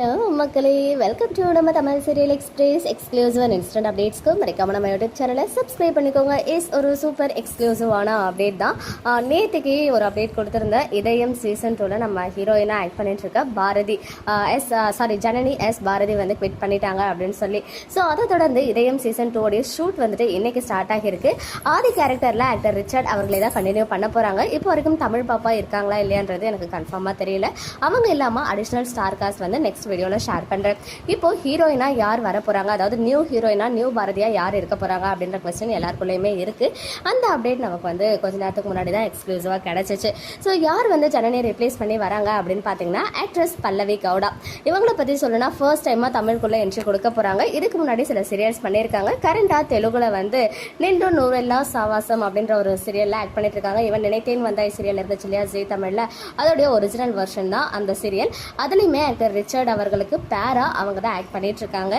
Hello மக்களே welcome to நம்ம Tamil serial express exclusive and instant அப்டேட்ஸ்க்கு மறக்காம நம்ம யூடியூப் சேனலை சப்ஸ்கிரைப் பண்ணிக்கோங்க. இஸ் ஒரு சூப்பர் எக்ஸ்க்ளூசிவான அப்டேட் தான். நேற்றுக்கு நேத்துக்கு ஒரு அப்டேட் கொடுத்துருந்த இதயம் சீசன் டூவில் நம்ம ஹீரோயினாக ஆக்ட் பண்ணிட்டு இருக்க Bharathi. Yes sorry Janani yes Bharathi வந்து குவிட் பண்ணிட்டாங்க அப்படின்னு சொல்லி. ஸோ அதை தொடர்ந்து இதயம் சீசன் டூடைய ஷூட் வந்துட்டு இன்னைக்கு ஸ்டார்ட் ஆகியிருக்கு. ஆதி கேரக்டரில் ஆக்டர் ரிச்சர்ட் அவர்களை தான் கண்டினியூ பண்ண போகிறாங்க இப்போ வரைக்கும் தமிழ் பாப்பா இருக்காங்களா இல்லையான்றது எனக்கு கன்ஃபார்மாக தெரியல. அவங்க இல்லாமல் அடிஷ்னல் ஸ்டார் காஸ்ட் வந்து நெக்ஸ்ட் வீடியோவில் ஷேர் பண்ணுறேன் இப்போ ஹீரோயினா யார் வர போகிறாங்க அதாவது நியூ ஹீரோயினாக நியூ பாரதியா யார் இருக்க போகிறாங்க அப்படின்ற கொஸ்டின் எல்லாருக்குள்ளேயுமே இருக்குது அந்த அப்டேட் நமக்கு வந்து கொஞ்ச நேரத்துக்கு முன்னாடி தான் எக்ஸ்க்ளூசிவாக கிடச்சிச்சு. ஸோ யார் வந்து ஜனனியை ரிப்ளேஸ் பண்ணி வராங்க அப்படின்னு பார்த்தீங்கன்னா ஆக்ட்ரஸ் பல்லவி கவுடா இவங்கள பற்றி சொல்லணும்னா ஃபர்ஸ்ட் டைமாக தமிழுக்குள்ளே என்ட்ரி கொடுக்க போகிறாங்க இதுக்கு முன்னாடி சில சீரியல்ஸ் பண்ணியிருக்காங்க. கரண்டாக தெலுங்குல வந்து நின்று நூறெல்லாம் சாவாசம் அப்படின்ற ஒரு சீரியலில் ஆக்ட் பண்ணிட்டு இருக்காங்க இவன் நினைத்தேன் வந்தாய் சீரியல் இருந்துச்சு இல்லையா? ஜெய் தமிழில். அதோடைய ஒரிஜினல் வெர்ஷன் தான் அந்த சீரியல் அதுலேயுமே ஆக்டர் ரிச்சர்ட் அவர்களுக்கு பேரா அவங்க தான் ஆக்ட் பண்ணிட்டு இருக்காங்க.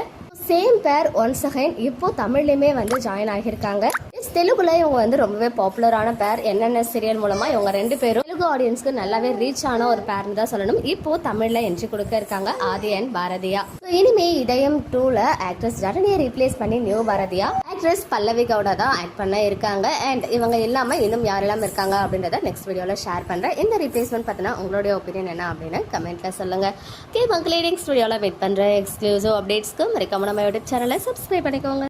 சேம் பேர் ஒன்ஸ் அகைன் இப்போ தமிழ்லையுமே வந்து ஜாயின் ஆகியிருக்காங்க. Yes, தெலுங்குல இவங்க வந்து ரொம்பவே பாப்புலரான பேர் என்னென்ன சீரியல் மூலமா இவங்க ரெண்டு பேரும் தெலுங்கு ஆடியன்ஸ்க்கு நல்லாவே ரீச் ஆன ஒரு பேர்னு தான் சொல்லணும். இப்போ தமிழ்ல என்ட்ரி கொடுக்க இருக்காங்க ஆதி அண்ட் பாரதியா. இனிமே இதயம் டூல ஆக்ட்ரஸ் ஜனனியை ரீப்ளேஸ் பண்ணி நியூ பாரதியா. ஆக்ட்ரஸ் பல்லவி கவுடா தான் ஆக்ட் பண்ண இருக்காங்க. அண்ட் இவங்க இல்லாமல் இன்னும் யாரெல்லாம் இருக்காங்க அப்படின்றத நெக்ஸ்ட் வீடியோவில் ஷேர் பண்ணுறேன் இந்த ரீப்ளேஸ்மெண்ட் பார்த்தீங்கன்னா உங்களுடைய ஒப்பீனியன் என்ன அப்படின்னு கமெண்ட்டில் சொல்லுங்கள் கே மக்களே நெக்ஸ்ட் வீடியோல வெயிட் பண்ணுற எக்ஸ்க்ளூசிவ் அப்டேட்ஸ்க்கு மறக்காம நம்ம யூடியூப் சேனலை சப்ஸ்கிரைப் பண்ணிக்கோங்க.